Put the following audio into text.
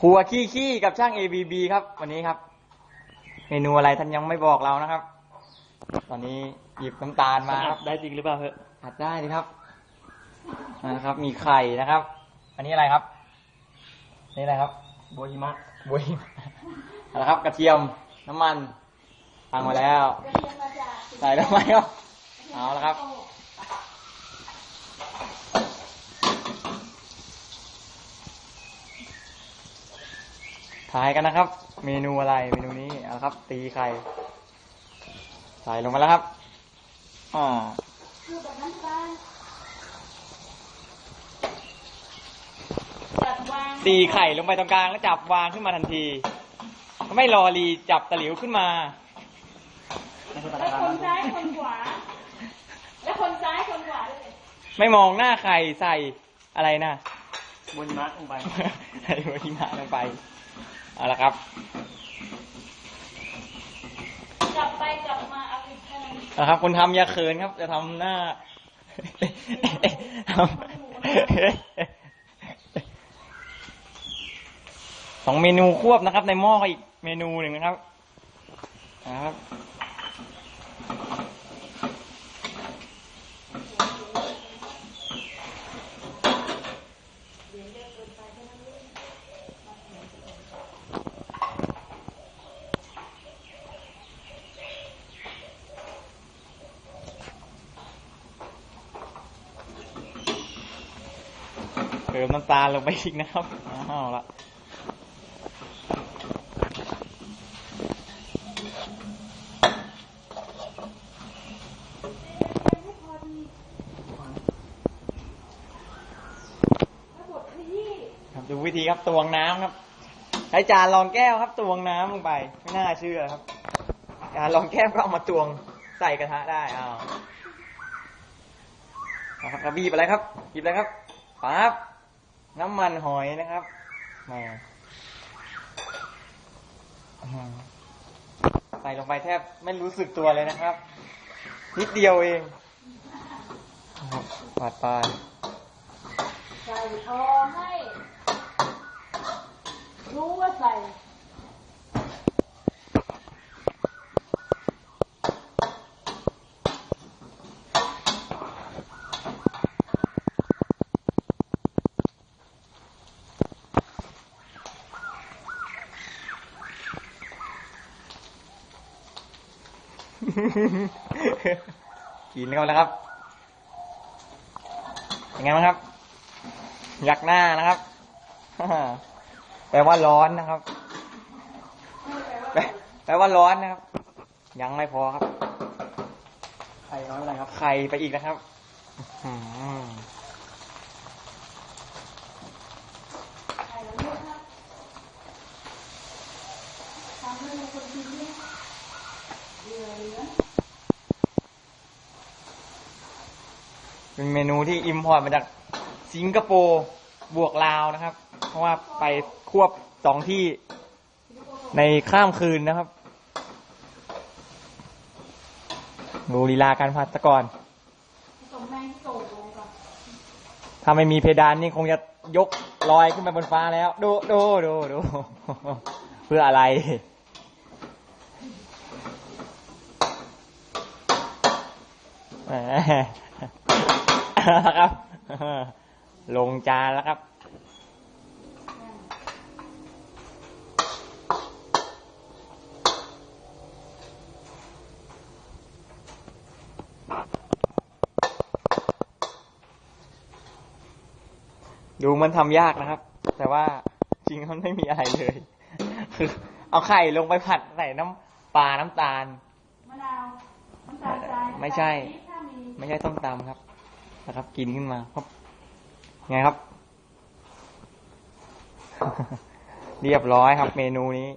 ครัวขี้ขี้กับช่าง ABB ครับ วันนี้ครับ เมนูอะไรท่านยังไม่บอกเรานะครับ ตอนนี้หยิบน้ำตาลมาครับได้จริงหรือเปล่าเฮ้ยผัดได้ดิครับนะครับ มีไข่นะครับ อันนี้อะไรครับนี่อะไรครับโบยิมะบุยเอาละครับ กระเทียมน้ำมันตั้งมาแล้วใส่แล้วไหมครับ เอาละครับายกันนะครับ เมนูอะไรเมนูนี้เอาละครับ ตีไข่ใส่ลงมาแล้วครับอ๋อตีไข่ลงไปตรงกลางแล้วจับวางขึ้นมาทันที ไม่รอรีจับตะหลิวขึ้นมาแล้วคนซ้ายคนขวาแล้วคนซ้ายคนขวาด้วยไม่มองหน้าไข่ใส่อะไรนะโบยิมะลงไปใส่หัวหิมะลงไป เอาละครับ กลับไปกลับมาเอาอีกแค่นั้นเอาละครับคนทำอย่าเขินครับ จะทำหน้า ทำสองเมนูควบนะครับ ในหม้อก็อีกเมนูหนึ่งนะครับนะครับ ติมน้ำตาลลงไปอีกนะครับเอาละครับดูวิธีครับตวงน้ำครับ ใช้จานรองแก้วครับตวงน้ำลงไป ไม่น่าเชื่อครับจานรองแก้วก็เอามาตวงใส่กระทะได้อ้าวเอาครับกระบีบอะไรครับหยิบอะไรครับปั๊บ น้ำมันหอยนะครับมาใส่ลงไปแทบไม่รู้สึกตัวเลยนะครับ นิดเดียวเองนะครับปาดไปใส่ทอให้ รู้ว่าใส่ กินเข้าไปแล้วครับเป็นไงบ้างครับ ยักหน้านะครับแปลว่าร้อนนะครับ แปลแปลว่าร้อนนะครับ ยังไม่พอครับ ไข่น้อยอะไรครับ ไข่ไปอีกนะครับอื้อหือใส่แล้วเนี่ยครับทำให้คนกินเนี่ยเหลือเหลือ เป็นเมนูที่อิมพอร์ตมาจากสิงคโปร์บวกลาวนะครับ เพราะว่าไปควบสองที่ในข้ามคืนนะครับ ดูลีลาการผัดตะกดลงก่อนถ้าไม่มีเพดานนี่คงจะยกลอยขึ้นไปบนฟ้าแล้ว ดูดูดูดูเพื่ออะไร แหม ครับลงจานแล้วครับ ดูมันทำยากนะครับ แต่ว่าจริงมันไม่มีอะไรเลย คือเอาไข่ลงไปผัดใส่น้ำปลาน้ำตาล มะนาว น้ำตาลทรายไม่ใช่ ไม่ใช่ต้มตำครับนะครับ กินขึ้นมาครับไงครับ เรียบร้อยครับ เมนูนี้